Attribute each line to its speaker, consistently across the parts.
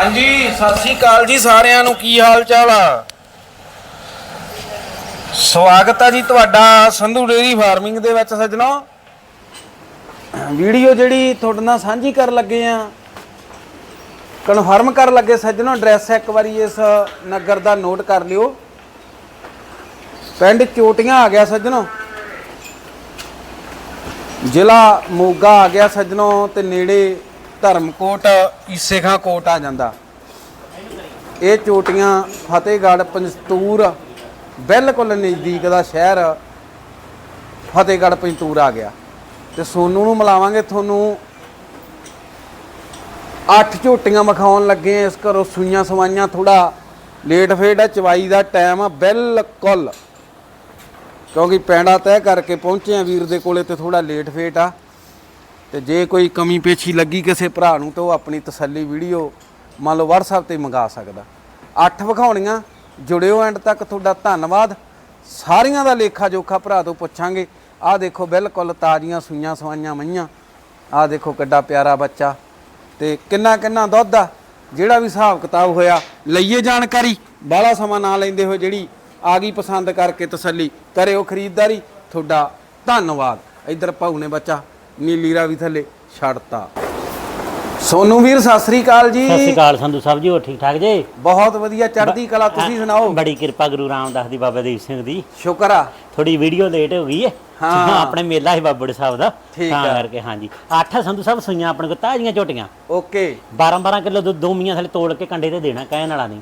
Speaker 1: ਹਾਂਜੀ, ਸਤਿ ਸ੍ਰੀ ਅਕਾਲ ਜੀ ਸਾਰਿਆਂ ਨੂੰ, ਕੀ ਹਾਲ ਚਾਲ ਆ? ਸਵਾਗਤ ਆ ਜੀ ਤੁਹਾਡਾ ਸੰਧੂ ਡੇਰੀ ਫਾਰਮਿੰਗ ਦੇ ਵਿੱਚ ਸੱਜਣੋ। ਵੀਡੀਓ ਜਿਹੜੀ ਤੁਹਾਡੇ ਨਾਲ ਸਾਂਝੀ ਕਰਨ ਲੱਗੇ ਆ, ਕਨਫਰਮ ਕਰਨ ਲੱਗੇ ਸੱਜਣੋ, ਐਡਰੈਸ ਇੱਕ ਵਾਰੀ ਇਸ ਨਗਰ ਦਾ ਨੋਟ ਕਰ ਲਿਓ। ਪਿੰਡ ਚੋਟੀਆਂ ਆ ਗਿਆ ਸੱਜਣੋ। ਜ਼ਿਲ੍ਹਾ ਮੋਗਾ ਆ ਗਿਆ ਸੱਜਣੋ ਤੇ ਨੇੜੇ ਧਰਮਕੋਟ ਈਸੇ ਖਾਂ ਕੋਟ ਆ ਜਾਂਦਾ। ਇਹ ਚੋਟੀਆਂ ਫਤਿਹਗੜ੍ਹ ਪੰਜਤੂਰ ਬਿਲਕੁਲ ਨਜ਼ਦੀਕ ਦਾ ਸ਼ਹਿਰ ਫਤਿਹਗੜ੍ਹ ਪੰਜਤੂਰ ਆ ਗਿਆ। ਤੇ ਸੋਨੂ ਨੂੰ ਮਿਲਾਵਾਂਗੇ ਤੁਹਾਨੂੰ। ਅੱਠ ਝੋਟੀਆਂ ਵਿਖਾਉਣ ਲੱਗੇ ਇਸ ਘਰੋਂ ਸੂਈਆਂ ਸਵਾਈਆਂ ਥੋੜਾ ਲੇਟ ਫੇਟ ਆ ਚਵਾਈ ਦਾ ਟਾਈਮ ਆ, ਬਿਲਕੁਲ। ਕਿਉਂਕਿ ਪੈਂਡਾ ਤੈਅ ਕਰਕੇ ਪਹੁੰਚੇ ਆ ਵੀਰ ਦੇ ਕੋਲੇ ਤੇ ਥੋੜਾ ਲੇਟ ਫੇਟ ਆ। ਤੇ ਜੇ ਕੋਈ ਕਮੀ ਪੇਛੀ ਲੱਗੀ ਕਿਸੇ ਭਰਾ ਨੂੰ ਤਾਂ ਉਹ ਆਪਣੀ ਤਸੱਲੀ ਵੀਡੀਓ ਮੰਨ ਲਓ WhatsApp ਤੇ ਮੰਗਾ ਸਕਦਾ। ਅੱਠ ਵਿਖਾਉਣੀਆਂ, ਜੁੜਿਓ ਐਂਡ ਤੱਕ ਤੁਹਾਡਾ ਧੰਨਵਾਦ। ਸਾਰੀਆਂ ਦਾ ਲੇਖਾ ਜੋਖਾ ਭਰਾ ਤੋਂ ਪੁੱਛਾਂਗੇ। ਆਹ ਦੇਖੋ ਬਿਲਕੁਲ ਤਾਜ਼ੀਆਂ ਸੂਈਆਂ ਸਵਾਈਆਂ ਮਈਆਂ। ਆਹ ਦੇਖੋ ਕਿੱਡਾ ਪਿਆਰਾ ਬੱਚਾ। ਤੇ ਕਿੰਨਾ ਕਿੰਨਾ ਦੁੱਧ ਆ, ਜਿਹੜਾ ਵੀ ਹਿਸਾਬ ਕਿਤਾਬ ਹੋਇਆ, ਲਈਏ ਜਾਣਕਾਰੀ। ਬਾਹਲਾ ਸਮਾਂ ਨਾ ਲੈਂਦੇ ਹੋਏ ਜਿਹੜੀ ਆ ਗਈ ਪਸੰਦ ਕਰਕੇ ਤਸੱਲੀ, ਕਰਿਓ ਖਰੀਦਦਾਰੀ। ਤੁਹਾਡਾ ਧੰਨਵਾਦ। ਇਧਰ ਭਾਉ ਨੇ ਬੱਚਾ। ਨੀਲੀ ਰਾਵੀ ਥੱਲੇ ਛੱਡਤਾ। ਸੋਨੂ ਵੀਰ ਸਤਿ ਸ੍ਰੀ ਅਕਾਲ ਜੀ।
Speaker 2: ਸਤਿ ਸ਼੍ਰੀ ਅਕਾਲ ਸੰਧੂ ਸਾਹਿਬ ਜੀ ਹੋਰ ਠੀਕ ਠਾਕ ਜੀ?
Speaker 1: ਬਹੁਤ ਵਧੀਆ ਚੜ੍ਹਦੀ ਕਲਾ ਤੁਸੀਂ ਸੁਣਾਓ?
Speaker 2: ਬੜੀ ਕਿਰਪਾ ਗੁਰੂ ਰਾਮਦਾਸ ਦੀ ਬਾਬਾ ਦੀਪ ਸਿੰਘ ਦੀ।
Speaker 1: ਸ਼ੁਕਰ ਆ।
Speaker 2: ਥੋੜੀ ਵੀਡੀਓ ਲੇਟ ਹੋ ਗਈ ਹੈ।
Speaker 1: ਹਾਂ।
Speaker 2: ਆਪਣੇ ਮੇਲਾ ਸੀ ਬਾਬੜ ਸਾਹਿਬ ਦਾ।
Speaker 1: ਠੀਕ
Speaker 2: ਤਾਂ
Speaker 1: ਆ।
Speaker 2: ਕਰਕੇ ਹਾਂਜੀ। ਅੱਠ ਆ ਸੰਧੂ ਸਾਹਿਬ ਸੂਈਆਂ ਆਪਣੇ ਕੋਲ ਤਾਜ਼ੀਆਂ ਝੋਟੀਆਂ।
Speaker 1: ਓਕੇ।
Speaker 2: 12 12 ਕਿਲੋ ਦੁੱਧ ਦੋ ਮੀਆਂ ਥਲੇ ਤੋੜ ਕੇ ਕੰਡੇ ਤੇ ਦੇਣਾ ਕਹਿਣ ਵਾਲਾ ਨਹੀਂ।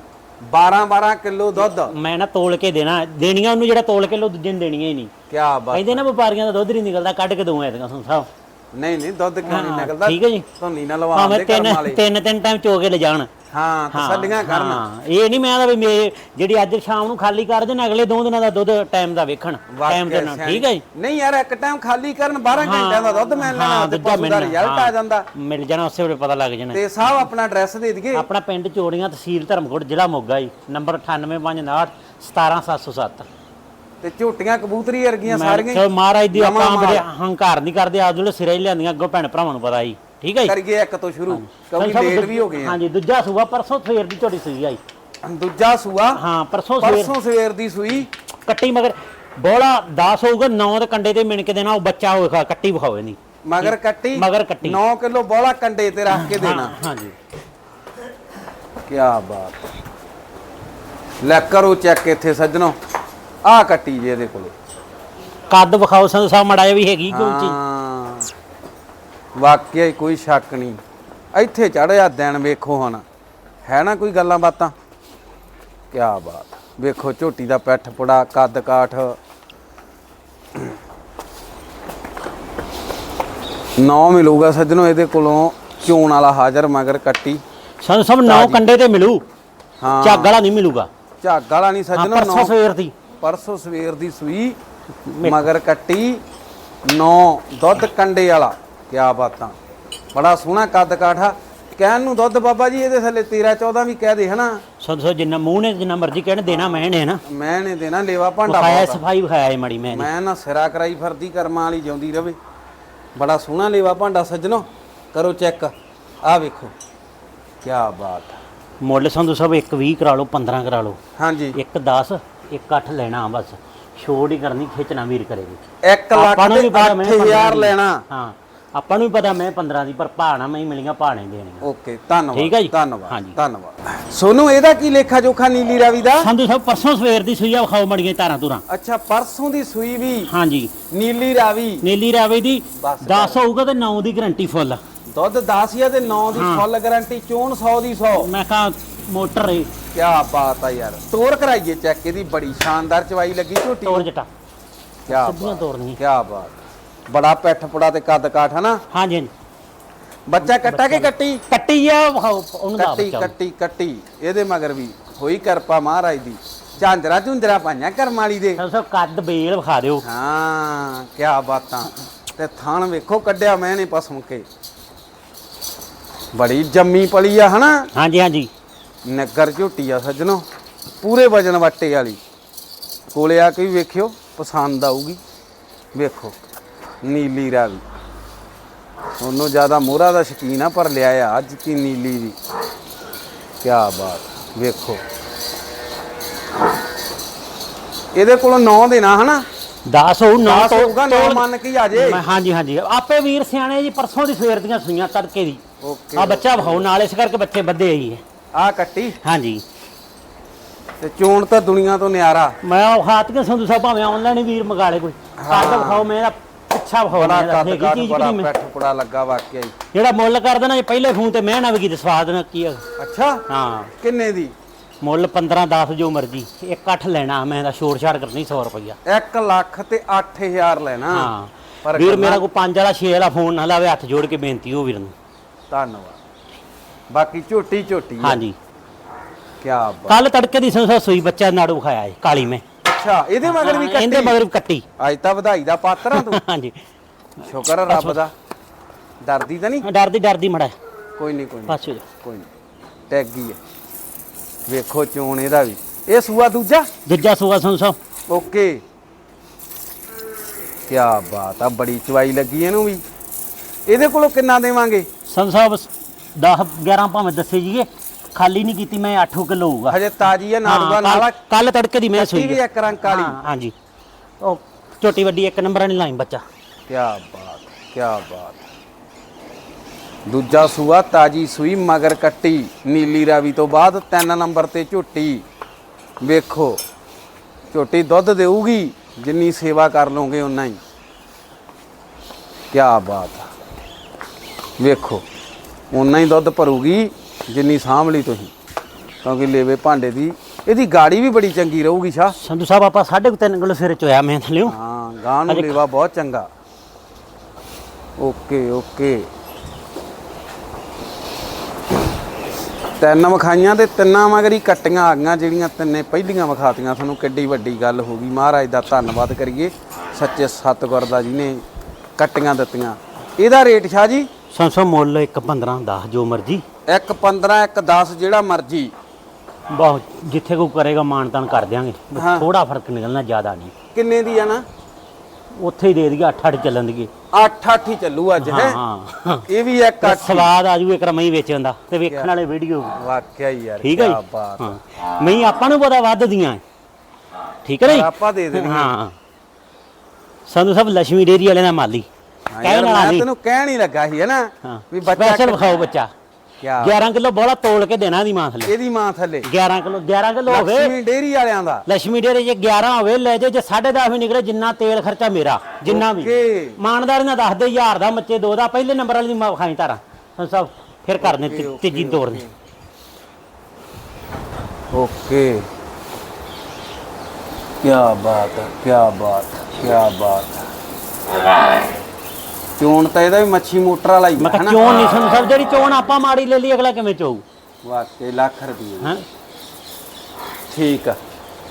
Speaker 1: 12 12 ਕਿਲੋ ਦੁੱਧ।
Speaker 2: ਮੈਂ ਨਾ ਤੋੜ ਕੇ ਦੇਣਾ ਦੇਣੀਆਂ ਉਹਨੂੰ ਜਿਹੜਾ ਤੋੜ ਕੇ ਲੋ ਦੂਜੇ ਨੂੰ ਦੇਣੀਆਂ ਹੀ ਨਹੀਂ।
Speaker 1: ਕੀ ਬਾਤ
Speaker 2: ਕਹਿੰਦੇ ਨਾ ਵਪਾਰੀਆਂ ਦਾ ਦੁੱਧ ਨਹੀਂ ਨਿਕਲਦਾ ਕੱਢ ਕੇ ਦਊਂ ਐਤਕਾਂ ਸੰਧੂ ਸਾਹਿਬ।
Speaker 1: ਨਹੀਂ ਨਹੀਂ ਦੁੱਧ ਕਿਉਂ ਨਹੀਂ ਨਿਕਲਦਾ?
Speaker 2: ਠੀਕ ਹੈ ਜੀ।
Speaker 1: ਧੁੰਨੀ ਨਾ
Speaker 2: ਭਾਵੇਂ
Speaker 1: ਲਵਾਉਂਦੇ ਕਰਮ
Speaker 2: ਤਿੰਨ
Speaker 1: ਵਾਲੇ।
Speaker 2: ਤਿੰਨ ਤਿੰਨ ਟਾਈਮ ਚੋ ਕੇ ਲੈ ਜਾਣ।
Speaker 1: ਹਾਂ ਤਸੱਲੀਆਂ ਕਰਨ।
Speaker 2: ਹਾਂ ਇਹ ਨਹੀਂ ਮੈਂ ਦਾ ਵੀ ਮੇ- ਜਿਹੜੀ ਅੱਜ ਸ਼ਾਮ ਨੂੰ ਖਾਲੀ ਕਰ ਦੇਣ ਅਗਲੇ ਦੋ ਦਿਨਾਂ ਦਾ ਦੁੱਧ ਟਾਈਮ ਦਾ ਵੇਖਣ ਟਾਈਮ ਦੇ ਨਾਲ। ਠੀਕ ਹੈ ਜੀ?
Speaker 1: ਨਹੀਂ ਯਾਰ ਇੱਕ ਟਾਈਮ ਖਾਲੀ ਕਰਨ 12 ਘੰਟਿਆਂ ਦਾ ਦੁੱਧ ਮਿਲ ਲੈਣਾ ਤੇ ਪਸ਼ੂ ਦਾ ਰਿਜ਼ਲਟ ਆ। ਜਾਂਦਾ।
Speaker 2: ਮਿਲ ਜਾਣਾ ਉਸੇ ਵੇਲੇ ਪਤਾ ਲੱਗ ਜਾਣਾ।
Speaker 1: ਤੇ ਸਾਹਿਬ ਆਪਣਾ ਐਡਰੈਸ ਦੇ ਦਈਏ।
Speaker 2: ਆਪਣਾ ਪਿੰਡ ਚੋੜੀਆਂ ਤਹਿਸੀਲ ਧਰਮਕੋਟ ਜ਼ਿਲ੍ਹਾ ਮੋਗਾ ਜੀ ਨੰਬਰ 98559 17707
Speaker 1: ਤੇ ਝੋਟੀਆਂ ਕਬੂਤਰੀ ਵਰਗੀਆਂ ਸਾਰੀਆਂ
Speaker 2: ਸੋ ਮਹਾਰਾਜ ਦੀ ਆਪਾਂ। ਬੜੇ ਹੰਕਾਰ ਨਹੀਂ ਕਰਦੇ ਆਪ ਜਿਹੜੇ ਸਿਰੇ ਹੀ ਲਿਆਂਦੀਆਂ ਅੱਗੋਂ ਭੈਣ ਭਰਾਵਾਂ ਨੂੰ ਪਤਾ ਜੀ ਠੀਕ ਹੈ ਜੀ?
Speaker 1: ਕਰੀਏ ਇੱਕ ਤੋਂ ਸ਼ੁਰੂ ਕਿਉਂਕਿ ਲੇਟ ਵੀ ਹੋ ਗਏ ਆ।
Speaker 2: ਹਾਂਜੀ ਦੂਜਾ ਸੂਆ ਪਰਸੋਂ ਸਵੇਰ ਦੀ ਝੋਟੀ ਸੂਈ ਆਈ।
Speaker 1: ਦੂਜਾ ਸੂਆ
Speaker 2: ਹਾਂ ਪਰਸੋਂ ਸਵੇਰ
Speaker 1: ਪਰਸੋਂ ਸਵੇਰ ਦੀ ਸੂਈ।
Speaker 2: ਕੱਟੀ ਮਗਰ ਬੋਲਾ 10 ਹੋਊਗਾ 9 ਦੇ ਕੰਡੇ ਤੇ ਮਿਣ ਕੇ ਦੇਣਾ ਉਹ ਬੱਚਾ ਹੋਏਗਾ ਕੱਟੀ ਵਿਖਾਵੇ ਨਹੀਂ।
Speaker 1: ਮਗਰ ਕੱਟੀ
Speaker 2: ਮਗਰ ਕੱਟੀ।
Speaker 1: 9 ਕਿਲੋ ਬੋਲਾ ਕੰਡੇ ਤੇ ਰੱਖ ਕੇ ਦੇਣਾ।
Speaker 2: ਹਾਂ, ਹਾਂਜੀ।
Speaker 1: ਕੀ ਬਾਤ। ਲੈ ਕਰੋ ਚੈੱਕ ਇੱਥੇ ਸੱਜਣੋ। ਆਹ ਕੱਟੀ ਜੇ ਇਹਦੇ ਕੋਲੇ।
Speaker 2: ਕੱਦ ਵਿਖਾਓ ਸੰਧੂ ਸਾਹਿਬ ਮੜਾਇਆ ਵੀ ਹੈਗੀ ਚੀਜ਼।
Speaker 1: ਹਾਂ। ਵਾਕਿਆ ਹੀ ਕੋਈ ਸ਼ੱਕ ਨਹੀਂ। ਇੱਥੇ ਚੜਿਆ ਦਿਨ ਵੇਖੋ ਹੁਣ। ਹੈ ਨਾ ਕੋਈ ਗੱਲਾਂ ਬਾਤਾਂ? ਕੀ ਬਾਤ। ਵੇਖੋ ਝੋਟੀ ਦਾ ਪੈਠ ਪੁੜਾ ਕੱਦ ਕਾਠ। ਨੌ ਮਿਲੂਗਾ ਸੱਜਣੋ ਇਹਦੇ ਕੋਲੋਂ। ਚੋਣ ਵਾਲਾ ਹਾਜ਼ਰ ਮਗਰ ਕੱਟੀ।
Speaker 2: ਸੰਧੂ ਸਾਹਿਬ ਨੌ ਕੰਡੇ ਤੇ ਮਿਲੂ।
Speaker 1: ਹਾਂ।
Speaker 2: ਝੱਗ ਵਾਲਾ ਨਹੀਂ ਮਿਲੂਗਾ।
Speaker 1: ਝੱਗ ਵਾਲਾ ਨਹੀਂ
Speaker 2: ਹਾਂ
Speaker 1: ਸੱਜਣੋ
Speaker 2: ਪਰਸੋਂ
Speaker 1: ਨੌ
Speaker 2: ਸਵੇਰ ਦੀ।
Speaker 1: ਪਰਸੋਂ ਸਵੇਰ ਦੀ ਸੂਈ ਮਗਰ ਕੱਟੀ 9 ਦੁੱਧ ਕੰਡੇ ਵਾਲਾ। ਕਿਆ ਬਾਤਾਂ। ਬੜਾ ਸੋਹਣਾ ਕੱਦ ਕਾਠਾ ਕਹਿਣ ਨੂੰ ਦੁੱਧ ਬਾਬਾ ਜੀ ਇਹਦੇ ਥੱਲੇ 13 14 ਵੀ ਕਹਿ ਦੇ ਹਨਾ?
Speaker 2: ਸੰਧੂ ਸਾਹਿਬ ਜਿੰਨਾ ਮੂੰਹ ਨੇ ਜਿੰਨਾ ਮਰਜ਼ੀ ਕਹਿਣ ਦੇਣਾ ਮੈਂ ਨੇ ਨਾ
Speaker 1: ਮੈਂ ਨੇ ਦੇਣਾ ਲੇਵਾ ਭਾਂਡਾ
Speaker 2: ਵਿਖਾਇਆ
Speaker 1: ਬਹੁਤ ਆ।
Speaker 2: ਸਫ਼ਾਈ ਵਿਖਾਇਆ ਏ ਮੜੀ ਮੈਂ ਨੇ।
Speaker 1: ਮੈਂ ਨਾ ਸਿਰਾ ਕਰਾਈ ਫਰਦੀ ਕਰਮਾਂ ਵਾਲੀ ਜਿਉਂਦੀ ਰਵੇ। ਬੜਾ ਸੋਹਣਾ ਲੇਵਾ ਭਾਂਡਾ ਸੱਜਣੋ। ਕਰੋ ਚੈੱਕ। ਆਹ ਵੇਖੋ। ਕਿਆ ਬਾਤ
Speaker 2: ਮੁੱਲ ਸੰਧੂ ਸਾਹਿਬ ਇੱਕ 20 ਕਰਾ ਲਓ 15 ਕਰਾ ਲਓ।
Speaker 1: ਹਾਂਜੀ।
Speaker 2: ਇੱਕ 10 ਇੱਕ 8 ਲੈਣਾ ਬਸ। ਛੋੜ ਹੀ ਕਰਨੀ ਖਿੱਚਣਾ ਵੀਰ ਕਰੇਗੀ
Speaker 1: 1 ਲੱਖ
Speaker 2: ਆਪਾਂ ਨੂੰ
Speaker 1: ਤੇ
Speaker 2: ਵੀ ਪਤਾ ਮੈਂ
Speaker 1: 8000 ਲੈਣਾ।
Speaker 2: ਹਾਂ ਆਪਾਂ ਨੂੰ ਵੀ ਪਤਾ ਮੈਂ 15 ਦੀ ਪਰ ਭਾਣਾ ਮੈਂ ਹੀ ਮਿਲੀਆਂ ਭਾਣੇ ਦੇਣੀਆਂ।
Speaker 1: ਓਕੇ ਧੰਨਵਾਦ
Speaker 2: ਠੀਕ ਹੈ ਜੀ?
Speaker 1: ਧੰਨਵਾਦ
Speaker 2: ਹਾਂਜੀ।
Speaker 1: ਧੰਨਵਾਦ। ਸੋਨੂੰ ਇਹਦਾ ਕੀ ਲੇਖਾ ਜੋਖਾ ਨੀਲੀ ਰਾਵੀ ਦਾ?
Speaker 2: ਸੰਧੂ ਸਾਹਿਬ ਪਰਸੋਂ ਸਵੇਰ ਦੀ ਸੂਈਆ ਵਿਖਾਓ ਮੜੀਆਂ ਧਾਰਾਂ ਧੁਰਾਂ।
Speaker 1: ਅੱਛਾ ਪਰਸੋਂ ਦੀ ਸੂਈ ਵੀ?
Speaker 2: ਹਾਂਜੀ।
Speaker 1: ਨੀਲੀ ਰਾਵੀ?
Speaker 2: ਨੀਲੀ ਰਾਵੇ ਦੀ
Speaker 1: ਬਸ
Speaker 2: 10 ਹੋਊਗਾ ਤੇ 9 ਦੀ ਗਰੰਟੀ ਫੁੱਲ।
Speaker 1: ਦੁੱਧ 10 ਜਾਂ ਤੇ 9 ਦੀ ਫੁੱਲ ਗਾਰੰਟੀ ਚੋਣ 100 ਦੀ 100
Speaker 2: ਮੈਂ ਕਹਾ ਮੋਟਰ ਏ।
Speaker 1: ਕੀ ਬਾਤ ਆ ਯਾਰ। ਤੋਰ ਕਰਾਈਏ ਚੈੱਕ ਇਹਦੀ ਬੜੀ ਸ਼ਾਨਦਾਰ ਚਵਾਈ ਲੱਗੀ ਝੋਟੀ
Speaker 2: ਤੋੜ ਜਟਾ।
Speaker 1: ਕੀ
Speaker 2: ਸਿੱਧੀਆਂ
Speaker 1: ਬਾਤ
Speaker 2: ਤੋੜਨੀਆਂ
Speaker 1: ਕੀ ਬਾਤ। ਬੜਾ ਪੈਠ ਪੁੜਾ ਤੇ ਕੱਦ ਕਾਠ ਹਨਾ?
Speaker 2: ਹਾਂਜੀ ਹਾਂਜੀ।
Speaker 1: ਬੱਚਾ ਕੱਟਾ ਕੇ ਕੱਟੀ?
Speaker 2: ਕੱਟੀ ਆ ਵਿਖਾਓ ਉਹਨੂੰ ਦਾ
Speaker 1: ਕੱਟੀ
Speaker 2: ਬੱਚਾ
Speaker 1: ਕੱਟੀ ਕੱਟੀ। ਇਹਦੇ ਮਗਰ ਵੀ ਹੋਈ ਕਿਰਪਾ ਮਹਾਰਾਜ ਦੀ। ਝਾਂਜਰਾ ਝੁੰਜਰਾ ਪਾਈਆਂ ਕਰਮ ਵਾਲੀ ਦੇ।
Speaker 2: ਸਾਹਿਬ ਕੱਦ ਬੇਲ ਵਿਖਾ ਦਿਓ।
Speaker 1: ਹਾਂ ਕੀ ਬਾਤਾਂ। ਤੇ ਥਣ ਵੇਖੋ ਕੱਢਿਆ ਮੈਂ ਨੇ ਪਸਮ ਕੇ ਬੜੀ ਜੰਮੀ ਪਲੀ ਆ ਹਨਾ?
Speaker 2: ਹਾਂਜੀ ਹਾਂਜੀ।
Speaker 1: ਨਗਰ ਝੋਟੀ ਆ ਸੱਜਣੋ ਪੂਰੇ ਵਜਨ ਵੱਟੇ ਵਾਲੀ। ਕੋਲੇ ਆ ਕੇ ਵੀ ਵੇਖਿਓ ਪਸੰਦ ਆਊਗੀ। ਵੇਖੋ ਨੀਲੀ ਰਾਵੀ। ਉਹਨੂੰ ਜ਼ਿਆਦਾ ਮੋਹਰਾ ਦਾ ਸ਼ਕੀਨ ਆ ਪਰ ਲਿਆ ਆ ਅੱਜ ਕੀ ਨੀਲੀ ਵੀ ਕੀ ਬਾਤ ਵੇਖੋ। ਇਹਦੇ ਕੋਲ 9 ਦੇਣਾ ਹਨਾ?
Speaker 2: 10 ਹੋਊ 9
Speaker 1: 10 ਹੋਊਗਾ 9 ਮੰਨ ਕੇ ਆ ਜੇ।
Speaker 2: ਹਾਂਜੀ ਹਾਂਜੀ। ਆਪੇ ਵੀਰ ਸਿਆਣੇ ਜੀ ਪਰਸੋਂ ਦੀ ਸਵੇਰ ਦੀਆਂ ਸੂਈਆਂ ਤੜਕੇ ਦੀ। ਆ ਬੱਚਾ ਭਾਉ ਨਾਲ ਇਸ ਕਰਕੇ ਬੱਚੇ ਬੱਦੇ ਆਈ ਹੈ।
Speaker 1: ਆ ਕੱਟੀ?
Speaker 2: ਹਾਂਜੀ।
Speaker 1: ਤੇ ਚੋਣ ਤਾਂ ਦੁਨੀਆ ਤੋਂ ਨਿਆਰਾ।
Speaker 2: ਮੈਂ ਉਹ ਹਾਤ ਕੇ ਸੰਧੂ ਸਾਹਿਬ ਭਾਵੇਂ ਆਨਲਾਈਨ ਵੀਰ ਮੰਗਾ ਲੇ ਕੋਈ। ਕੱਦ ਵਿਖਾਓ ਮੇਰਾ ਪਿੱਛਾ ਵਿਖਾਓ
Speaker 1: ਬੜਾ ਕੱਦ ਕੱਦ
Speaker 2: ਚੀਜ਼
Speaker 1: ਬੜਾ
Speaker 2: ਨਹੀਂ ਮੈਂ?
Speaker 1: ਪੈਠ ਪੁੜਾ ਲੱਗਾ ਵਾਕਿਆ ਹੀ।
Speaker 2: ਜਿਹੜਾ ਮੁੱਲ ਕਰ ਦੇਣਾ ਜੇ ਪਹਿਲੇ ਫੋਨ ਤੇ ਮੈਂ ਨਾ ਵੀ ਕੀ ਸਵਾਦ ਨਾ ਕੀ ਹੈਗਾ।
Speaker 1: ਅੱਛਾ?
Speaker 2: ਹਾਂ।
Speaker 1: ਕਿੰਨੇ ਦੀ?
Speaker 2: ਮੁੱਲ 15 10 ਜੋ ਮਰਜ਼ੀ ਇੱਕ ਅੱਠ ਲੈਣਾ ਮੈਂ ਦਾ ਛੋੜ ਛਾੜ ਕਰਨੀ 100 ਰੁਪਈਆ।
Speaker 1: 1 ਲੱਖ ਤੇ 8000 ਲੈਣਾ।
Speaker 2: ਹਾਂ।
Speaker 1: ਪਰ
Speaker 2: ਵੀਰ ਮੇਰਾ ਕੋਈ 5 ਵਾਲਾ 6 ਵਾਲਾ ਫੋਨ ਨਾ ਲਾਵੇ ਹੱਥ ਜੋੜ ਕੇ ਬੇਨਤੀ ਹੋ ਵੀਰ ਨੂੰ।
Speaker 1: ਧੰਨਵਾਦ। ਬਾਕੀ ਝੋਟੀ ਝੋਟੀ
Speaker 2: ਹਾਂਜੀ।
Speaker 1: ਕੀ ਬਾਤ।
Speaker 2: ਕੱਲ ਤੜਕੇ ਦੀ ਸੰਸਾ ਸੂਈ ਬੱਚਾ ਨਾੜੂ ਵਿਖਾਇਆ ਹੈ ਕਾਲੀ ਮੈਂ।
Speaker 1: ਅੱਛਾ ਇਹਦੇ ਮਗਰ ਵੀ
Speaker 2: ਇਹਦੇ
Speaker 1: ਕੱਟੀ।
Speaker 2: ਮਗਰ ਵੀ ਕੱਟੀ।
Speaker 1: ਅੱਜ ਤਾਂ ਵਧਾਈ ਦਾ ਪਾਤਰ ਆ ਤੂੰ।
Speaker 2: ਹਾਂਜੀ।
Speaker 1: ਸ਼ੁਕਰ ਆ ਰੱਬ ਦਾ। ਡਰਦੀ ਤਾਂ ਨਹੀਂ?
Speaker 2: ਡਰਦੀ ਡਰਦੀ ਮੜਾ।
Speaker 1: ਕੋਈ ਨਹੀਂ ਕੋਈ ਨਹੀਂ।
Speaker 2: ਪਾਸੇ ਜਾ।
Speaker 1: ਕੋਈ ਨਹੀਂ। ਟੈਗੀ ਹੈ ਵੇਖੋ ਚੋਣ ਇਹਦਾ ਵੀ। ਇਹ ਸੂਆ ਦੂਜਾ?
Speaker 2: ਦੂਜਾ ਸੂਆ ਸੰਸਾ।
Speaker 1: ਓਕੇ। ਕੀ ਬਾਤ ਆ ਬੜੀ ਚਵਾਈ ਲੱਗੀ ਇਹਨੂੰ ਵੀ। ਇਹਦੇ ਕੋਲੋਂ ਕਿੰਨਾ ਦੇਵਾਂਗੇ?
Speaker 2: ਸੰਸਾ 10 11 ਭਾਵੇਂ ਦੱਸੇ ਜੀਏ ਖਾਲੀ ਨਹੀਂ ਕੀਤੀ ਮੈਂ 8 ਕਿਲੋ ਹੋਊਗਾ।
Speaker 1: ਹਜੇ ਤਾਜੀ ਹੈ ਨਾੜੂਆ ਨਾਲ
Speaker 2: ਕੱਲ ਤੜਕੇ ਦੀ ਮੈਂ ਸੂਈ
Speaker 1: ਵੀ। ਇੱਕ ਰੰਗ ਕਾਲੀ।
Speaker 2: ਹਾਂ, ਹਾਂਜੀ। ਉਹ ਛੋਟੀ ਵੱਡੀ ਇੱਕ ਨੰਬਰ ਨਹੀਂ ਲਾਈ ਬੱਚਾ।
Speaker 1: ਕੀ ਬਾਤ ਕੀ ਬਾਤ। ਦੂਜਾ ਸੂਆ ਤਾਜੀ ਸੂਈ ਮਗਰ ਕੱਟੀ। ਨੀਲੀ ਰਾਵੀ ਤੋਂ ਬਾਅਦ ਤਿੰਨ ਨੰਬਰ ਤੇ ਝੋਟੀ। ਵੇਖੋ ਝੋਟੀ ਦੁੱਧ ਦੇਊਗੀ ਜਿੰਨੀ ਸੇਵਾ ਕਰ ਲਓਗੇ ਉਨਾ ਹੀ। ਕੀ ਬਾਤ ਵੇਖੋ। ਉਨਾ ਹੀ ਦੁੱਧ ਭਰੂਗੀ ਜਿੰਨੀ ਸਾਂਭ ਲਈ ਤੁਸੀਂ। ਕਿਉਂਕਿ ਲੇਵੇ ਭਾਂਡੇ ਦੀ ਇਹਦੀ ਗਾੜੀ ਵੀ ਬੜੀ ਚੰਗੀ ਰਹੂਗੀ ਸ਼ਾ
Speaker 2: ਸੰਧੂ ਸਾਹਿਬ ਆਪਾਂ 3.5 ਕਿਲੋ ਸਵੇਰੇ ਚੋਇਆ ਮੈਂ ਥਲਿਓ
Speaker 1: ਹਾਂ ਗਾਂ ਨੂੰ ਲੇਵਾ ਬਹੁਤ ਚੰਗਾ। Okay okay. ਤਿੰਨ ਵਿਖਾਈਆਂ ਤੇ ਤਿੰਨਾਂ ਮਗਰੀ ਕੱਟੀਆਂ ਆ ਗਈਆਂ ਜਿਹੜੀਆਂ ਤਿੰਨੇ ਪਹਿਲੀਆਂ ਵਿਖਾਤੀਆਂ। ਤੁਹਾਨੂੰ ਕਿੱਡੀ ਵੱਡੀ ਗੱਲ ਹੋ ਗਈ। ਮਹਾਰਾਜ ਦਾ ਧੰਨਵਾਦ ਕਰੀਏ। ਸੱਚੇ ਸਤਿਗੁਰ ਦਾ ਜਿਹਨੇ ਕੱਟੀਆਂ ਦਿੱਤੀਆਂ। ਇਹਦਾ ਰੇਟ ਸ਼ਾਹ ਜੀ?
Speaker 2: ਸੰਸਾ ਮੁੱਲ ਇੱਕ 15 10 ਜੋ ਮਰਜ਼ੀ।
Speaker 1: ਇੱਕ 15 ਇੱਕ 10 ਜਿਹੜਾ ਮਰਜ਼ੀ।
Speaker 2: ਬਹੁਤ ਜਿੱਥੇ ਕੋਈ ਕਰੇਗਾ ਮਾਨ ਤਾਨ ਕਰ ਦਿਆਂਗੇ।
Speaker 1: ਹਾਂ।
Speaker 2: ਥੋੜਾ ਫ਼ਰਕ ਨਿਕਲਣਾ ਜ਼ਿਆਦਾ ਨਹੀਂ।
Speaker 1: ਕਿੰਨੇ ਦੀ ਆ ਨਾ?
Speaker 2: ਉੱਥੇ ਹੀ ਦੇ ਦਈਏ 8 8 ਚੱਲਣ ਦੀਏ
Speaker 1: 8 8 ਹੀ ਚੱਲੂ ਅੱਜ ਹੈ
Speaker 2: ਹਾਂ? ਹਾਂ।
Speaker 1: ਇਹ ਵੀ ਇੱਕ
Speaker 2: ਤੇ
Speaker 1: 8
Speaker 2: ਸਵਾਦ ਆ ਜੂ ਇੱਕ ਰਮਈ ਵੇਚਣ ਦਾ ਤੇ ਵੇਖਣ ਵਾਲੇ ਵੀਡੀਓ।
Speaker 1: ਵਾਕਿਆ ਹੀ ਯਾਰ
Speaker 2: ਠੀਕ ਹੈ
Speaker 1: ਕਿਆ
Speaker 2: ਜੀ
Speaker 1: ਬਾਤ
Speaker 2: ਹਾਂ। ਮਈ ਆਪਾਂ ਨੂੰ ਪਤਾ ਵੱਧਦੀਆਂ ਹੈ। ਠੀਕ ਹੈ ਨਾ ਜੀ?
Speaker 1: ਆਪਾਂ ਦੇ ਦੇਣੀ
Speaker 2: ਹਾਂ। ਸੰਧੂ ਸਾਹਿਬ ਲక్ష్ਮੀ ਡੇਰੀ ਵਾਲੇ ਦਾ ਮਾਲੀ।
Speaker 1: ਕਹਿ
Speaker 2: ਨਾ
Speaker 1: ਮੈਂ ਤੈਨੂੰ ਕਹਿਣ ਹੀ ਲੱਗਾ ਸੀ
Speaker 2: ਹੈਨਾ?
Speaker 1: ਵੀ ਬੱਚਾ
Speaker 2: ਸਪੈਸ਼ਲ ਵਿਖਾਓ ਬੱਚਾ।
Speaker 1: ਕਿਆ?
Speaker 2: 11 ਕਿਲੋ ਬੋਲਾ ਤੋਲ ਕੇ ਦੇਣਾ ਦੀ ਮਾਂ ਥੱਲੇ।
Speaker 1: ਇਹਦੀ ਮਾਂ ਥੱਲੇ।
Speaker 2: 11 ਕਿਲੋ 11 ਕਿਲੋ ਹੋਵੇ।
Speaker 1: ਲక్ష్ਮੀ ਡੇਰੀ ਵਾਲਿਆਂ ਦਾ।
Speaker 2: ਲక్ష్ਮੀ ਡੇਰੇ ਜੇ 11 ਹੋਵੇ ਲੈ ਜੇ ਜੇ 10.5 ਵੀ ਨਿਕਲੇ ਜਿੰਨਾ ਤੇਲ ਖਰਚਾ ਮੇਰਾ ਜਿੰਨਾ ਵੀ।
Speaker 1: ਓਕੇ।
Speaker 2: ਨਾਲ ਦੱਸ ਦੇ ਦਾ ਮੱਚੇ ਦੋ ਦਾ ਪਹਿਲੇ ਨੰਬਰ ਵਾਲੀ ਮਾਂ ਖਾਈ ਤਾਰਾ। ਸਭ ਫਿਰ ਕਰਨੇ
Speaker 1: ਤੀ-
Speaker 2: ਤੀਜੀ ਤੋਰ ਦੇ
Speaker 1: ਓਕੇ। ਕਿਆ ਬਾਤ ਹੈ ਕਿਆ ਬਾਤ ਕਿਆ ਬਾਤ ਚੋਣ ਤਾਂ ਇਹਦਾ ਵੀ ਮੱਛੀ ਮੋਟਰ ਵਾਲਾ ਹੀ
Speaker 2: ਮੈਂ
Speaker 1: ਹੈ
Speaker 2: ਕਿਹਾ ਚੋਣ ਨਹੀਂ ਸੰਧੂ ਸਾਹਿਬ ਜਿਹੜੀ ਚੋਣ ਆਪਾਂ ਮਾੜੀ ਲੈ ਲਈ ਅਗਲਾ ਕਿਵੇਂ ਚੋਊ?
Speaker 1: ਵਾਕੇ ਲੱਖ ਰੁਪਏ
Speaker 2: ਹਾਂ?
Speaker 1: ਠੀਕ ਆ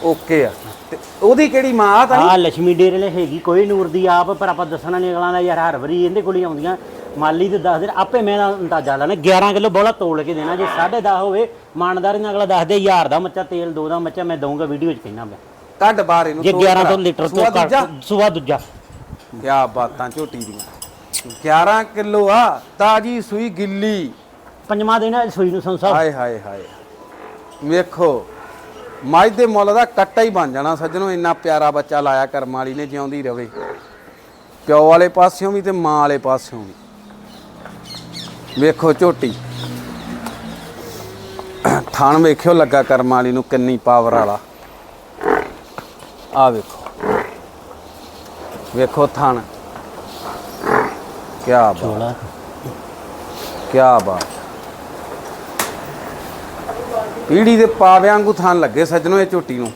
Speaker 1: ਓਕੇ ਆ। ਤੇ ਉਹਦੀ ਕਿਹੜੀ ਮਾਂ ਆ ਤਾਂ
Speaker 2: ਆ ਲక్ష్ਮੀ ਡੇਰੇ ਨੇ ਹੈਗੀ ਕੋਈ ਨੂਰ ਦੀ ਆਪ ਪਰ ਆਪਾਂ ਦੱਸਣਾ ਨਹੀਂ ਅਗਲਾ ਦਾ ਯਾਰ ਹਰ ਵਾਰੀ ਇਹਦੇ ਕੋਲ ਹੀ ਆਉਂਦੀਆਂ। ਮਾਲੀ ਤੇ ਦੱਸ ਦੇ ਆਪੇ ਮੈਂ ਦਾ ਅੰਦਾਜ਼ਾ ਲਾਣਾ 11 ਕਿਲੋ ਬੋਲਾ ਤੋਲ ਕੇ ਦੇਣਾ ਜੇ 10.5 ਹੋਵੇ ਮਾਨਦਾਰ ਨੇ ਅਗਲਾ ਦੱਸ ਦੇ ਹਜ਼ਾਰ ਦਾ ਮੱਚਾ ਤੇਲ ਦੋ ਦਾ ਮੱਚਾ ਮੈਂ ਦਊਂਗਾ ਵੀਡੀਓ 'ਚ ਕਹਿਣਾ ਮੈਂ।
Speaker 1: ਕੱਢ ਬਾਹਰ ਇਹਨੂੰ
Speaker 2: ਜੇ
Speaker 1: ਤੋੜ
Speaker 2: 11
Speaker 1: ਭਰਾ।
Speaker 2: ਤੋਂ ਲੀਟਰ ਤੋਂ
Speaker 1: ਸੂਆ ਦੂਜਾ? ਕਿਆ ਬਾਤਾਂ ਝੋਟੀ ਦੀਆਂ। 11 ਕਿਲੋ ਆ ਤਾਜੀ ਸੂਈ ਗਿੱਲੀ।
Speaker 2: ਪੰਜਵਾਂ ਦਿਨ ਹੈ ਸੂਈ ਨੂੰ ਸੰਸਾਰ
Speaker 1: ਹਾਏ ਹਾਏ ਹਾਏ। ਵੇਖੋ ਮੱਝ ਦੇ ਮੁੱਲ ਦਾ ਕੱਟਾ ਹੀ ਬਣ ਜਾਣਾ ਸੱਜਣੋ ਇੰਨਾ ਪਿਆਰਾ ਬੱਚਾ ਲਾਇਆ ਕਰਮ ਵਾਲੀ ਨੇ ਜਿਉਂਦੀ ਰਵੇ। ਪਿਓ ਵਾਲੇ ਪਾਸਿਓਂ ਵੀ ਤੇ ਮਾਂ ਵਾਲੇ ਪਾਸਿਓਂ ਵੀ। ਵੇਖੋ ਝੋਟੀ। ਥਣ ਵੇਖਿਓ ਲੱਗਾ ਕਰਮ ਵਾਲੀ ਨੂੰ ਕਿੰਨੀ ਪਾਵਰ ਵਾਲਾ। ਆ ਵੇਖੋ। ਵੇਖੋ ਥਣ। ਕੀ ਬਾਤ।
Speaker 2: ਚੋਲਾ।
Speaker 1: ਕੀ ਬਾਤ। ਪੀੜੀ ਦੇ ਪਾਵਿਆਂ ਵਾਂਗੂ ਥਣ ਲੱਗੇ ਸੱਜਣੋ ਇਹ ਝੋਟੀ ਨੂੰ।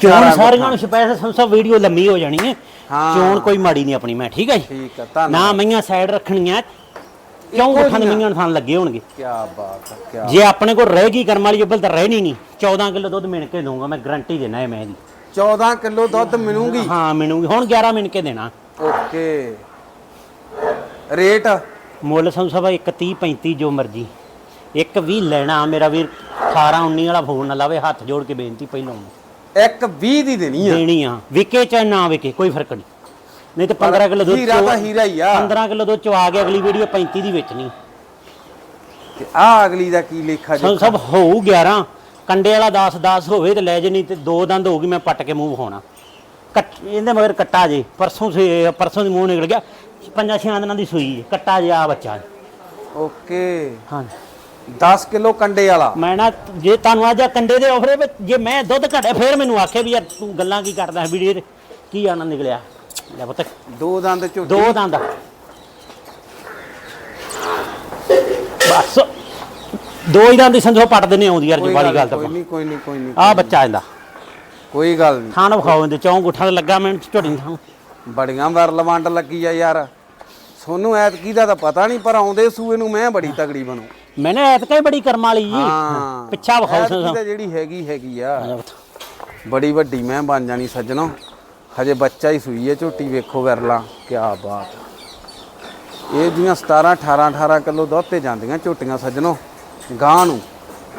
Speaker 2: ਚੋਣ
Speaker 1: ਚਾਰਾਂ
Speaker 2: ਸਾਰੀਆਂ ਨੂੰ ਸਪੈਸ਼ਲ ਸੰਸਾਰ ਵੀਡੀਓ ਲੰਮੀ ਹੋ ਜਾਣੀ ਹੈ।
Speaker 1: ਹਾਂ।
Speaker 2: ਚੋਣ ਕੋਈ ਮਾੜੀ ਨਹੀਂ ਆਪਣੀ ਮੈਂ ਠੀਕ ਹੈ ਜੀ?
Speaker 1: ਠੀਕ ਆ ਧੰਨਵਾਦ।
Speaker 2: ਨਾ ਮਈਆਂ ਸਾਈਡ ਰੱਖਣੀਆਂ ਕਿਉਂ
Speaker 1: ਇੱਕੋ
Speaker 2: ਗੁੱਠਾਂ ਦੇ
Speaker 1: ਜਿਹੀਆਂ।
Speaker 2: ਮਈਆਂ ਨੂੰ ਥਾਂ ਲੱਗੇ ਹੋਣਗੇ?
Speaker 1: ਕੀ ਬਾਤ ਹੈ ਕੀ
Speaker 2: ਜੇ ਆਪਣੇ ਕੋਲ ਰਹੇਗੀ ਕਰਮ ਵਾਲੀ ਜੱਬਲ ਤਾਂ ਰਹਿਣੀ ਨਹੀਂ 14 ਕਿਲੋ ਦੁੱਧ ਮਿਣ ਕੇ ਦਊਂਗਾ ਮੈਂ ਗਾਰੰਟੀ ਦੇਣਾ ਹੈ ਮੈਂ ਇਹਦੀ।
Speaker 1: 14 ਕਿਲੋ ਦੁੱਧ ਮਿਲੂਗੀ?
Speaker 2: ਹਾਂ ਮਿਣੂਗੀ ਹੁਣ 11 ਮਿਣ ਕੇ ਦੇਣਾ।
Speaker 1: ਓਕੇ। ਰੇਟ?
Speaker 2: ਮੁੱਲ ਸਾਨੂੰ ਸਭਾ 1 30 35 ਜੋ ਮਰਜ਼ੀ। ਇੱਕ ਵੀ ਲੈਣਾ ਮੇਰਾ ਵੀਰ 18 19 ਵਾਲਾ ਫੋਨ ਨਾ ਲਾਵੇ ਹੱਥ ਜੋੜ ਕੇ ਬੇਨਤੀ ਪਹਿਲਾਂ
Speaker 1: ਇੱਕ 20 ਦੀ ਦੇਣੀ ਆ?
Speaker 2: ਦੇਣੀ ਆ। ਵਿਕੇ ਚਾਹੇ ਨਾ ਵਿਕੇ ਕੋਈ ਫ਼ਰਕ ਨਹੀਂ। ਨਹੀਂ ਤੇ 15 ਕਿਲੋ ਦੁੱਧ
Speaker 1: ਹੀਰਾ
Speaker 2: ਚੋ-
Speaker 1: ਤਾਂ ਹੀਰਾ ਹੀ ਆ।
Speaker 2: 15 ਕਿਲੋ ਦੁੱਧ ਚਵਾ ਕੇ ਅਗਲੀ ਵੀਡੀਓ 35 ਦੀ ਵੇਚਣੀ।
Speaker 1: ਤੇ ਆ ਅਗਲੀ ਦਾ ਕੀ ਲੇਖਾ ਜੀ
Speaker 2: ਸਭ ਹੋਊ 11 ਕੰਡੇ ਵਾਲਾ 10 10 ਹੋਵੇ ਤੇ ਲੈ ਜੇ ਨਹੀਂ ਤੇ ਦੋ ਦੰਦ ਹੋਊਗੀ ਮੈਂ ਪੱਟ ਕੇ ਮੂੰਹ ਵਿਖਾਉਣਾ। ਕੱਟ ਇਹਦੇ ਮਗਰ ਕੱਟਾ ਜੇ ਪਰਸੋਂ ਸੇ ਪਰਸੋਂ ਦੀ ਮੂੰਹ ਨਿਕਲ ਗਿਆ। ਪੰਜਾਂ ਛਿਆਂ ਦਿਨਾਂ ਦੀ ਸੂਈ ਜੇ ਕੱਟਾ ਜੇ ਆ ਬੱਚਾ
Speaker 1: ਓਕੇ।
Speaker 2: ਹਾਂ
Speaker 1: 10 ਕਿਲੋ ਕੰਡੇ ਵਾਲਾ।
Speaker 2: ਮੈਂ ਨਾ ਜੇ ਤੁਹਾਨੂੰ ਅੱਜ ਕੰਡੇ ਦੇ ਆਫਰੇ ਵਿੱਚ ਜੇ ਮੈਂ ਦੁੱਧ ਘਟਿਆ ਫੇਰ ਮੈਨੂੰ ਆਖੇ ਵੀ ਯਾਰ ਤੂੰ ਗੱਲਾਂ ਕੀ ਕਰਦਾ ਵੀਡੀਓ ਤੇ ਕੀ ਆਨੰਦ ਨਿਕਲਿਆ। ਲੈ ਪੁੱਤ।
Speaker 1: ਦੋ ਦੰਦ ਝੋਟੀ।
Speaker 2: ਦੋ ਦੰਦ। ਬਸ। ਦੋ ਹੀ ਦੰਦ ਸੰਧੋ ਪੱਟਦੇ ਨਹੀਂ ਆਉਂਦੀ ਯਾਰ
Speaker 1: ਕੋਈ
Speaker 2: ਜੀ ਵਾਲੀ ਗੱਲ
Speaker 1: ਕੋਈ
Speaker 2: ਤਾਂ
Speaker 1: ਨਹੀਂ ਕੋਈ ਨਹੀਂ ਕੋਈ ਨਹੀਂ
Speaker 2: ਆ ਬੱਚਾ ਇਹਦਾ।
Speaker 1: ਕੋਈ ਗੱਲ ਨਹੀਂ
Speaker 2: ਥਾਣ ਵਿਖਾਓ ਇਹਦੇ ਚੌਂ ਗੁੱਠਾਂ ਤੇ ਲੱਗਾ ਮੈਂ ਝੋਟੀ ਥਾਂ।
Speaker 1: ਬੜੀਆਂ ਵਾਰ ਲਵੰਡ ਲੱਗੀ ਆ ਯਾਰ। ਸੋਨੂੰ ਐਤਕੀ ਦਾ ਤਾਂ ਪਤਾ ਨਹੀਂ ਪਰ ਆਉਂਦੇ ਸੂਏ ਨੂੰ ਮੈਂ ਬੜੀ ਤਗੜੀ ਬਣੂ।
Speaker 2: ਮੈਨੇ ਐਤਕਾ ਹੀ ਬੜੀ ਕਰਮ ਵਾਲੀ ਜੀ।
Speaker 1: ਹਾਂ।
Speaker 2: ਪਿੱਛਾ ਵਿਖਾਓ
Speaker 1: ਐਤਕੀ ਤਾਂ ਜਿਹੜੀ ਹੈਗੀ ਹੈਗੀ ਆ। ਬੜੀ ਵੱਡੀ ਮੈਂ ਬਣ ਜਾਣੀ ਸੱਜਣੋ। ਹਜੇ ਬੱਚਾ ਹੀ ਸੂਈ ਹੈ ਝੋਟੀ ਵੇਖੋ ਵਿਰਲਾ ਕੀ ਬਾਤ। ਇਹ ਜੀਆਂ 17 18 18 ਕਿਲੋ ਦੁੱਧ ਤੇ ਜਾਂਦੀਆਂ ਝੋਟੀਆਂ ਸੱਜਣੋ ਗਾਂ ਨੂੰ।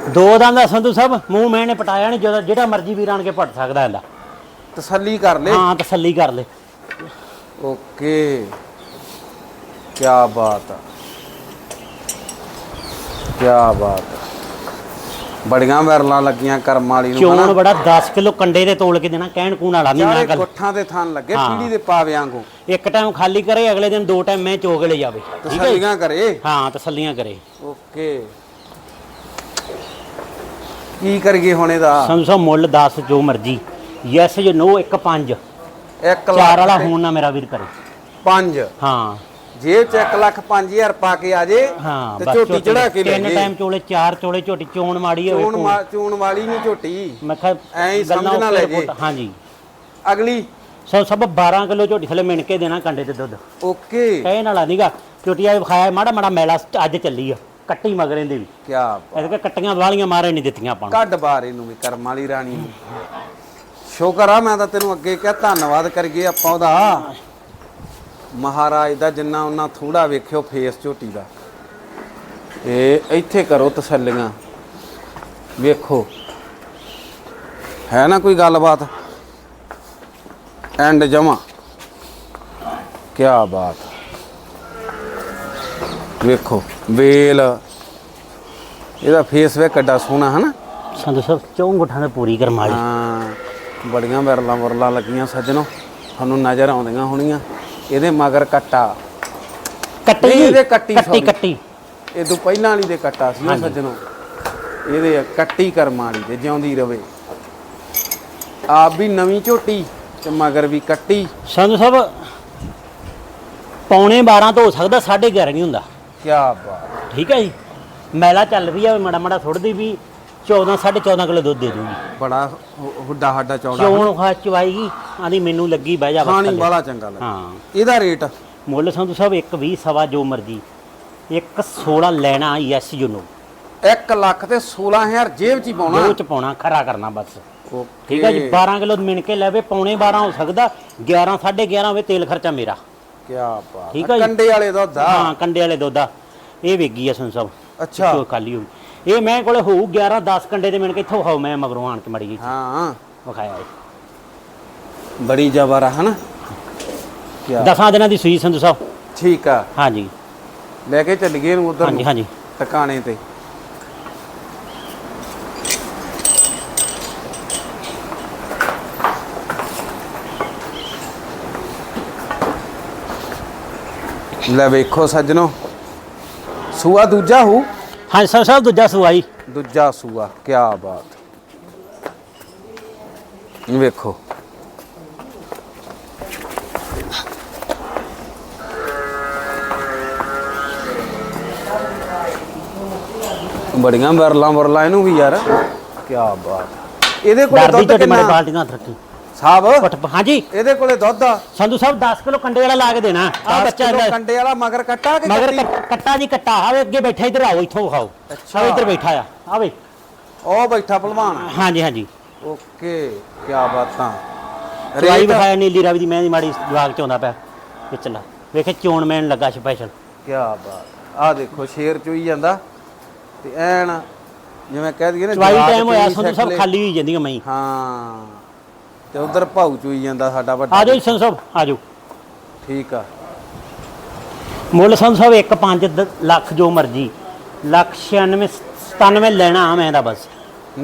Speaker 2: ਦੋ ਦੰਦ ਆ ਸੰਧੂ ਸਾਹਿਬ ਮੂੰਹ ਮੈਨੇ ਪਟਾਇਆ ਨਹੀਂ ਜਦੋਂ ਜਿਹੜਾ ਮਰਜ਼ੀ ਵੀਰ ਆਣ ਕੇ ਪਟ ਸਕਦਾ ਇਹਦਾ।
Speaker 1: ਤਸੱਲੀ ਕਰ ਲੈ।
Speaker 2: ਹਾਂ ਤਸੱਲੀ ਕਰ ਲੈ।
Speaker 1: ਓਕੇ ਕੀ ਬਾਤ ਆ ਕੀ ਬਾਤ ਆ ਬੜੀਆਂ ਵਿਰਲਾਂ ਲੱਗੀਆਂ ਕਰਮ ਵਾਲੀ ਨੂੰ
Speaker 2: ਚੋਣ ਬੜਾ 10 ਕਿਲੋ ਕੰਡੇ ਦੇ ਤੋਲ ਕੇ ਦੇਣਾ ਕਹਿਣ ਕੂਣ ਵਾਲਾ ਨਹੀਂ ਮੈਂ
Speaker 1: ਚਾਰੇ
Speaker 2: ਗੱਲ
Speaker 1: ਗੁੱਠਾਂ ਦੇ ਥਣ ਲੱਗੇ
Speaker 2: ਹਾਂ।
Speaker 1: ਪੀੜੀ ਦੇ ਪਾਵੇ ਵਾਂਗੂ
Speaker 2: ਇੱਕ ਟਾਈਮ ਖਾਲੀ ਕਰੇ ਅਗਲੇ ਦਿਨ ਦੋ ਟਾਈਮ ਮੈਂ ਚੋਗ ਲੈ ਜਾਵੇ ਠੀਕ ਹੈ ਜੀ?
Speaker 1: ਤਸੱਲੀਆਂ ਕਰੇ
Speaker 2: ਹਾਂ ਤਸੱਲੀਆਂ ਕਰੇ
Speaker 1: ਓਕੇ ਕੀ ਕਰੀਏ ਹੁਣ ਇਹਦਾ
Speaker 2: ਸਾਹਿਬ ਮੁੱਲ 10 ਜੋ ਮਰਜ਼ੀ ਯੈਸ ਜੋ ਨੋ 1 5
Speaker 1: 1
Speaker 2: ਚਾਰ
Speaker 1: ਲੱਖ
Speaker 2: ਵਾਲਾ ਹੋਣ ਨਾ ਮੇਰਾ ਵੀਰ ਕਰੇ।
Speaker 1: 5
Speaker 2: ਹਾਂ।
Speaker 1: ਚ 1 ਲੱਖ 5000 ਪਾ ਕੇ ਆ ਜੇ
Speaker 2: ਹਾਂ
Speaker 1: ਤੇ
Speaker 2: ਬਸ
Speaker 1: ਝੋਟੀ ਚੜਾ ਕੇ ਲੈ
Speaker 2: ਤਿੰਨ
Speaker 1: ਜੇ।
Speaker 2: ਟਾਈਮ ਚੋਲੇ ਚਾਰ ਚੋਲੇ ਝੋਟੀ ਚੋਣ ਮਾੜੀ ਹੋਵੇ
Speaker 1: ਚੂਣ ਮਾ- ਚੂਣ ਵਾਲੀ ਨਹੀਂ ਝੋਟੀ।
Speaker 2: ਮੈਂ ਕਿਹਾ
Speaker 1: ਐਂ ਹੀ
Speaker 2: ਗੱਲਾਂ
Speaker 1: ਸਮਝ ਨਾ ਲੈ ਜੇ।
Speaker 2: ਹਾਂਜੀ।
Speaker 1: ਅਗਲੀ।
Speaker 2: ਸੋ ਸਭ 12 ਕਿਲੋ ਝੋਟੀ ਥਲੇ ਮਿਣ ਕੇ ਦੇਣਾ ਕੰਡੇ ਤੇ ਦੁੱਧ।
Speaker 1: ਓਕੇ।
Speaker 2: ਕਹਿ ਨਾਲਾ ਨੀਗਾ ਝੋਟੀ ਆ ਵਿਖਾਇਆ ਮਾੜਾ ਮਾੜਾ ਮੈਲਾ ਅੱਜ ਚੱਲੀ ਆ ਕੱਟੀ ਮਗਰ ਇਹਦੇ ਵੀ।
Speaker 1: ਕੀ
Speaker 2: ਇਹਦੇ ਕਿ ਕੱਟੀਆਂ ਵਾਲੀਆਂ ਮਾਰੇ ਨਹੀਂ ਦਿੱਤੀਆਂ ਆਪਾਂ ਨੂੰ।
Speaker 1: ਕੱਢ ਬਾਰ ਇਹਨੂੰ ਵੀ ਕਰਮ ਵਾਲੀ ਰਾਣੀ ਨੂੰ। ਸ਼ੁਕਰ ਆ ਮੈਂ ਤਾਂ ਤੈਨੂੰ ਅੱਗੇ ਕਿਹਾ ਧੰਨਵਾਦ ਕਰੀਏ ਆਪਾਂ ਉਹਦਾ। ਮਹਾਰਾਜ ਦਾ ਜਿੰਨਾ ਉਹਨਾਂ ਥੋੜਾ ਵੇਖਿਓ ਫੇਸ ਝੋਟੀ ਦਾ। ਇਹ ਇੱਥੇ ਕਰੋ ਤਸੱਲੀਆਂ। ਵੇਖੋ। ਹੈ ਨਾ ਕੋਈ ਗੱਲਬਾਤ? ਐਂਡ ਜਮਾ। ਕੀ ਬਾਤ। ਵੇਖੋ ਵੇਲ। ਇਹਦਾ ਫੇਸ ਵੇ ਕੱਡਾ ਸੋਹਣਾ ਹਨਾ
Speaker 2: ਸੰਧੂ ਸਾਹਿਬ ਚੌਂ ਗੁੱਠਾਂ ਤੇ ਪੂਰੀ ਕਰਮਾ ਲਈ
Speaker 1: ਹਾਂ। ਬੜੀਆਂ ਵਿਰਲਾਂ ਵਰਲਾਂ ਲੱਗੀਆਂ ਸੱਜਣੋ। ਤੁਹਾਨੂੰ ਨਜ਼ਰ ਆਉਂਦੀਆਂ ਹੋਣੀਆਂ। ਇਹਦੇ ਮਗਰ ਕੱਟਾ।
Speaker 2: ਕੱਟੀ।
Speaker 1: ਨਹੀਂ, ਇਹਦੇ ਕੱਟੀ
Speaker 2: ਕੱਟੀ
Speaker 1: sorry।
Speaker 2: ਕੱਟੀ।
Speaker 1: ਇਹ ਤੋਂ ਪਹਿਲਾਂ ਵਾਲੀ ਦੇ ਕੱਟਾ ਸੀ ਉਹ ਸੱਜਣੋ। ਇਹਦੇ ਕੱਟੀ ਕਰਮਾਂ ਵਾਲੀ ਦੇ ਜਿਉਂਦੀ ਰਵੇ। ਆਪ ਵੀ ਨਵੀਂ ਝੋਟੀ ਤੇ ਮਗਰ ਵੀ ਕੱਟੀ।
Speaker 2: ਸੰਧੂ ਸਾਹਿਬ ਪੌਣੇ 12 ਤੋਂ ਹੋ ਸਕਦਾ 11:30 ਨਹੀਂ ਹੁੰਦਾ।
Speaker 1: ਕੀ ਬਾਤ।
Speaker 2: ਠੀਕ ਹੈ ਜੀ। ਮੈਲਾ ਚੱਲ ਰਹੀ ਆ ਮੜਾ ਮੜਾ ਥੋੜਦੀ ਵੀ। 14 14.5 ਕਿਲੋ ਦੁੱਧ ਦੇ ਦੂਗੀ
Speaker 1: ਬੜਾ ਹੁ- ਹੁੱਡਾ ਹੱਡਾ ਚੌੜਾ।
Speaker 2: ਚੌਣ ਖਾ ਚਵਾਈਗੀ ਆਂਦੀ ਮੈਨੂੰ ਲੱਗੀ ਬਹਿ ਜਾ ਬਸ
Speaker 1: ਖਾਣੀ
Speaker 2: ਥੱਲੇ।
Speaker 1: ਬਾਲਾ ਚੰਗਾ ਲੱਗਾ
Speaker 2: ਹਾਂ।
Speaker 1: ਇਹਦਾ ਰੇਟ?
Speaker 2: ਮੁੱਲ ਸੰਧੂ ਸਾਹਿਬ 1 20 ਸਵਾ ਜੋ ਮਰਜ਼ੀ। 1 16 ਲੈਣਾ ਯੈਸ ਯੂ ਨੋ।
Speaker 1: 1 ਲੱਖ ਤੇ 16000 ਜੇਬ ਚ ਹੀ ਪਾਉਣਾ।
Speaker 2: ਦੋ ਚ ਪਾਉਣਾ ਖਰਾ ਕਰਨਾ ਬਸ।
Speaker 1: ਓਕੇ।
Speaker 2: ਠੀਕ ਹੈ ਜੀ 12 ਕਿਲੋ ਮਿਣ ਕੇ ਲੈਵੇ ਪੌਣੇ 12 ਹੋ ਸਕਦਾ 11 11.5 ਹੋਵੇ ਤੇਲ ਖਰਚਾ ਮੇਰਾ।
Speaker 1: ਕੀ ਬਾਤ
Speaker 2: ਠੀਕ ਆ ਜੀ।
Speaker 1: ਕੰਡੇ ਵਾਲੇ ਦੁੱਧ ਆ।
Speaker 2: ਹਾਂ ਕੰਡੇ ਵਾਲੇ ਦੁੱਧ ਆ। ਇਹ ਵੇਗੀ ਆ ਸੰਧੂ ਸਾਹਿਬ।
Speaker 1: ਅੱਛਾ।
Speaker 2: ਚੋ ਖਾਲੀ ਹੋਈ ਇਹ ਮੈਂ ਕੋਲੇ ਹੋਊ 11 10 ਕੰਡੇ ਦੇ ਮਿਣ ਕੇ ਇੱਥੋਂ ਖਾਓ ਮੈਂ ਮਗਰੋਂ ਆਣ ਕੇ ਮੜੀ ਜੀ।
Speaker 1: ਹਾਂ।
Speaker 2: ਵਿਖਾਇਆ ਇਹ।
Speaker 1: ਬੜੀ ਜ਼ਬਰ ਆ ਹਨਾ? ਕੀ
Speaker 2: ਦਸਾਂ ਦਿਨਾਂ ਦੀ ਸੂਈ ਸੰਧੂ ਸਾਹਿਬ।
Speaker 1: ਠੀਕ ਆ।
Speaker 2: ਹਾਂਜੀ।
Speaker 1: ਲੈ ਕੇ ਚੱਲੀਏ ਇਹਨੂੰ ਉਧਰ
Speaker 2: ਹਾਂਜੀ ਹਾਂਜੀ।
Speaker 1: ਟਿਕਾਣੇ ਤੇ। ਲੈ ਵੇਖੋ ਸੱਜਣੋ। ਸੂਆ ਦੂਜਾ ਹੂ
Speaker 2: ਹਾਂਜੀ ਸੰਧੂ ਸਾਹਿਬ ਦੂਜਾ ਸੂਆਈ
Speaker 1: ਦੂਜਾ ਸੂਆ ਕੀ ਬਾਤ। ਵੇਖੋ। ਬੜੀਆਂ ਵਰਲਾਂ ਵਰਲਾਂ ਇਹਨੂੰ ਵੀ ਯਾਰ। ਕੀ ਬਾਤ। ਇਹਦੇ ਕੋਲੇ
Speaker 2: ਡਰਦੀ
Speaker 1: ਦੁੱਧ
Speaker 2: ਝੋਟੀ
Speaker 1: ਕਿੰਨਾ?
Speaker 2: ਬਾਲਟੀ ਨਾਲ ਰੱਖੀ।
Speaker 1: ਸਾਹਿਬ?
Speaker 2: ਪਟ ਹਾਂਜੀ।
Speaker 1: ਇਹਦੇ ਕੋਲੇ ਦੁੱਧ ਆ।
Speaker 2: ਸੰਧੂ ਸਾਹਿਬ 10 ਕਿਲੋ ਕੰਡੇ ਵਾਲਾ ਲਾ ਕੇ ਦੇਣਾ। ਆ
Speaker 1: 10
Speaker 2: ਬੱਚਾ
Speaker 1: ਕਿਲੋ
Speaker 2: ਇਹਦਾ
Speaker 1: ਕੰਡੇ ਵਾਲਾ ਮਗਰ ਕੱਟਾ ਕਿ
Speaker 2: ਮਗਰ
Speaker 1: ਕੱਟੀ?
Speaker 2: ਜੀ ਕੱਟਾ। ਆਵੇ ਅੱਗੇ ਬੈਠਾ ਇੱਧਰ ਆਓ ਇੱਥੋਂ ਖਾਓ
Speaker 1: ਅੱਛਾ।
Speaker 2: ਆਵੇ ਇੱਧਰ ਬੈਠਾ ਆ। ਆਵੇ
Speaker 1: ਉਹ ਬੈਠਾ ਭਲਵਾਨ
Speaker 2: ਹਾਂਜੀ ਹਾਂਜੀ।
Speaker 1: ਓਕੇ ਕੀ ਬਾਤਾਂ ਰੇਟ?
Speaker 2: ਵਿਖਾਇਆ ਨੀਲੀ ਰਾਵੀ ਦੀ ਮੈਂ ਦੀ ਮਾੜੀ ਜਵਾਗ ਚ ਆਉਂਦਾ ਪਿਆ। ਵਿਚਲਾ ਵੇਖੇ ਚੋਣ ਮੈਨ ਲੱਗਾ ਸਪੈਸ਼ਲ
Speaker 1: ਕੀ ਬਾਤ। ਆ ਦੇਖੋ ਸ਼ੇਰ ਚੋਈ ਜਾਂਦਾ। ਤੇ ਐਨ ਜਿਵੇਂ ਕਹਿ ਦਈਏ ਨਾ
Speaker 2: ਚਵਾਈ
Speaker 1: ਜਵਾਕ
Speaker 2: ਟਾਈਮ ਹੋਇਆ
Speaker 1: ਚੋਈ
Speaker 2: ਸੰਧੂ ਸਾਹਿਬ ਖਾਲੀ ਹੋਈ ਜਾਂਦੀਆਂ ਮਈ।
Speaker 1: ਹਾਂ। ਤੇ ਉਧਰ ਭਾਊ ਚੋਈ ਜਾਂਦਾ ਸਾਡਾ ਵੱਡਾ
Speaker 2: ਆ ਜਾਓ ਜੀ ਸੰਧੂ ਸਾਹਿਬ ਆ ਜਾਓ।
Speaker 1: ਠੀਕ ਆ।
Speaker 2: ਮੁੱਲ ਸੰਧੂ ਸਾਹਿਬ 1.5 ਲੱਖ ਜੋ ਮਰਜ਼ੀ ਲੱਖ 96 97 ਲੈਣਾ ਮੈਂ ਦਾ ਬਸ।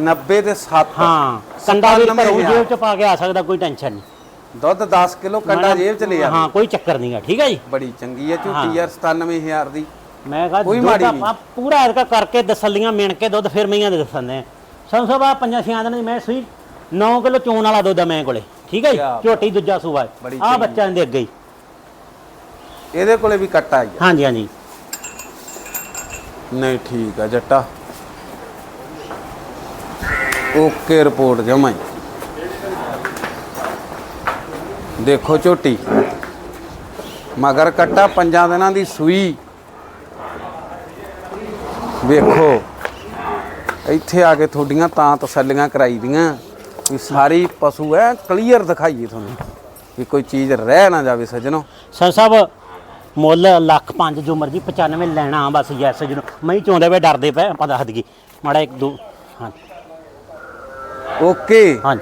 Speaker 1: 90 ਤੇ 7
Speaker 2: ਹਾਂ ਕੰਡਾ ਵੀ
Speaker 1: 97
Speaker 2: ਘਰੋਂ
Speaker 1: ਹਜ਼ਾਰ।
Speaker 2: ਜੇਬ ਚ ਪਾ ਕੇ ਆ ਸਕਦਾ ਕੋਈ ਟੈਨਸ਼ਨ ਨਹੀਂ।
Speaker 1: ਦੁੱਧ 10 ਕਿਲੋ ਕੰਡਾ ਜੇਬ ਚ ਲਿਆ
Speaker 2: ਹਾਂ ਕੋਈ ਚੱਕਰ ਨਹੀਂਗਾ ਠੀਕ ਹੈ ਜੀ?
Speaker 1: ਬੜੀ ਚੰਗੀ ਹੈ। ਝੂਟੀ। ਯਾਰ 97000 ਦੀ।
Speaker 2: ਮੈਂ ਕਹਾ
Speaker 1: ਕੋਈ
Speaker 2: ਦੁੱਧ
Speaker 1: ਮਾੜੀ
Speaker 2: ਆਪਾਂ ਪੂਰਾ ਇਹਦਾ ਕਰਕੇ ਦਸਲੀਆਂ ਮਿਣ ਕੇ ਦੁੱਧ ਫਿਰ ਮਈਆਂ ਦੇ ਦੱਸਣੇ ਆ। ਸੰਸੋ ਬਾ ਪੰਜਾਂ ਛਿਆਂ ਦਿਨਾਂ ਦੀ ਮੈਂ ਸੂਈ 9 ਕਿਲੋ ਚੋਣ ਵਾਲਾ ਦੁੱਧ ਆ ਮੈਂ ਕੋਲੇ ਠੀਕ ਹੈ ਜੀ?
Speaker 1: ਕਿਆ
Speaker 2: ਝੋਟੀ ਦੂਜਾ ਸੂਆ
Speaker 1: ਬੜੀ
Speaker 2: ਆ
Speaker 1: ਚੰਗੀ।
Speaker 2: ਬੱਚਾ ਇਹਦੇ ਅੱਗੇ ਹੀ।
Speaker 1: ਇਹਦੇ ਕੋਲੇ ਵੀ ਕੱਟਾ ਹੀ ਆ।
Speaker 2: ਹਾਂਜੀ ਹਾਂਜੀ।
Speaker 1: ਨਹੀਂ ਠੀਕ ਆ ਜੱਟਾ। ਓਕੇ ਰਿਪੋਰਟ ਹੀ ਦੇਖੋ ਝੋਟੀ। ਮਗਰ ਕੱਟਾ ਪੰਜਾਂ ਦਿਨਾਂ ਦੀ ਸੂਈ। ਵੇਖੋ। ਇੱਥੇ ਆ ਕੇ ਤੁਹਾਡੀਆਂ ਤਾਂ ਤਸੱਲੀਆਂ ਕਰਾਈ ਦੀਆਂ। ਵੀ ਸਾਰੀ ਪਸ਼ੂ ਐ ਕਲੀਅਰ ਦਿਖਾਈਏ ਤੁਹਾਨੂੰ ਵੀ ਕੋਈ ਚੀਜ਼ ਰਹਿ ਨਾ ਜਾਵੇ ਸੱਜਣੋ।
Speaker 2: ਸਰ ਸਾਹਿਬ ਮੁੱਲ ਲੱਖ ਪੰਜ ਜੋ ਮਰਜ਼ੀ 95 ਲੈਣਾ ਬਸ ਯੈਸ ਜਿਹਨੂੰ ਮੈਂ ਹੀ ਚਾਹੁੰਦੇ ਵੇ ਡਰਦੇ ਪਏ ਆਪਾਂ ਦੱਸ ਦਈਏ ਮਾੜਾ ਇੱਕ ਦੋ ਹਾਂ
Speaker 1: ਓਕੇ
Speaker 2: ਹਾਂ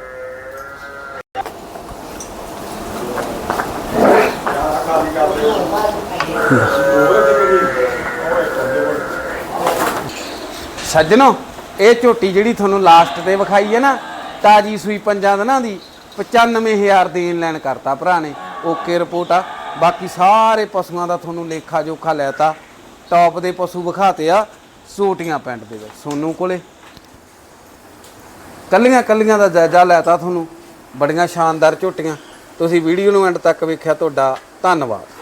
Speaker 1: ਸੱਜਣੋ ਇਹ ਝੋਟੀ ਜਿਹੜੀ ਤੁਹਾਨੂੰ ਲਾਸਟ ਤੇ ਵਿਖਾਈ ਹੈ ਨਾ ਤਾਜੀ ਸੂਈ ਪੰਜਾਂ ਦਿਨਾਂ ਦੀ 95000 ਦੇਣ ਲੈਣ ਕਰਤਾ ਭਰਾ ਨੇ। ਓਕੇ ਰਿਪੋਰਟ ਆ। ਬਾਕੀ ਸਾਰੇ ਪਸ਼ੂਆਂ ਦਾ ਤੁਹਾਨੂੰ ਲੇਖਾ ਜੋਖਾ ਲੈਤਾ। ਟੌਪ ਦੇ ਪਸ਼ੂ ਵਿਖਾਤੇ ਆ ਸੋਟੀਆਂ ਪੈਂਟ ਦੇ ਵਿੱਚ, ਸੋਨੂ ਕੋਲੇ। ਕੱਲੀਆਂ ਕੱਲੀਆਂ ਦਾ ਜਾਇਜ਼ਾ ਲੈਤਾ ਤੁਹਾਨੂੰ। ਬੜੀਆਂ ਸ਼ਾਨਦਾਰ ਝੋਟੀਆਂ। ਤੁਸੀਂ ਵੀਡੀਓ ਨੂੰ ਐਂਡ ਤੱਕ ਵੇਖਿਆ ਤੁਹਾਡਾ ਧੰਨਵਾਦ।